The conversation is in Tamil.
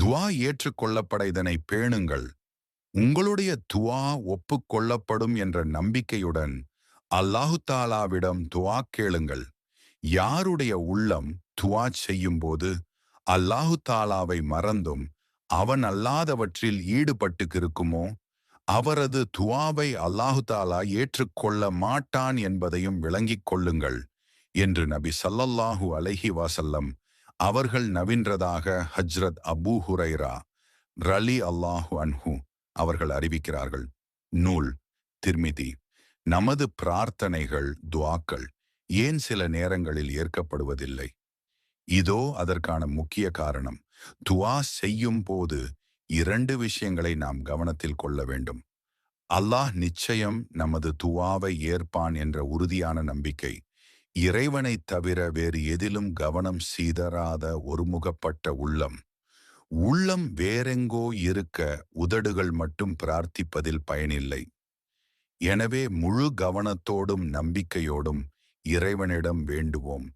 துவா ஏற்றுக்கொள்ளப்பட இதனை பேணுங்கள். உங்களுடைய துவா ஒப்புக்கொள்ளப்படும் என்ற நம்பிக்கையுடன் அல்லாஹு தாலாவிடம் துவா கேளுங்கள். யாருடைய உள்ளம் துவா செய்யும்போது அல்லாஹு தாலாவை மறந்தும் அவன் அல்லாதவற்றில் ஈடுபட்டுக்கிருக்குமோ? அவரது துவாவை அல்லாஹு தாலா ஏற்றுக்கொள்ள மாட்டான் என்பதையும் விளங்கிக் கொள்ளுங்கள். என்று நபி சல்லல்லாஹு அலஹி வாசல்லம் அவர்கள் நவின்றதாக ஹஜ்ரத் அபூ ஹுரைரா ரலி அல்லாஹு அன்ஹு அவர்கள் அறிவிக்கிறார்கள். நூல் திருமிதி நமது பிரார்த்தனைகள் துவாக்கள் ஏன் சில நேரங்களில் ஏற்கப்படுவதில்லை? இதோ அதற்கான முக்கிய காரணம். துவா செய்யும் போது இரண்டு விஷயங்களை நாம் கவனத்தில் கொள்ள வேண்டும். அல்லாஹ் நிச்சயம் நமது துவாவை ஏற்பான் என்ற உறுதியான நம்பிக்கை இறைவனைத் தவிர வேறு எதிலும் கவனம் சீதராத ஒருமுகப்பட்ட உள்ளம். உள்ளம் வேறெங்கோ இருக்க உதடுகள் மட்டும் பிரார்த்திப்பதில் பயனில்லை. எனவே முழு கவனத்தோடும் நம்பிக்கையோடும் இறைவனிடம் வேண்டுவோம்.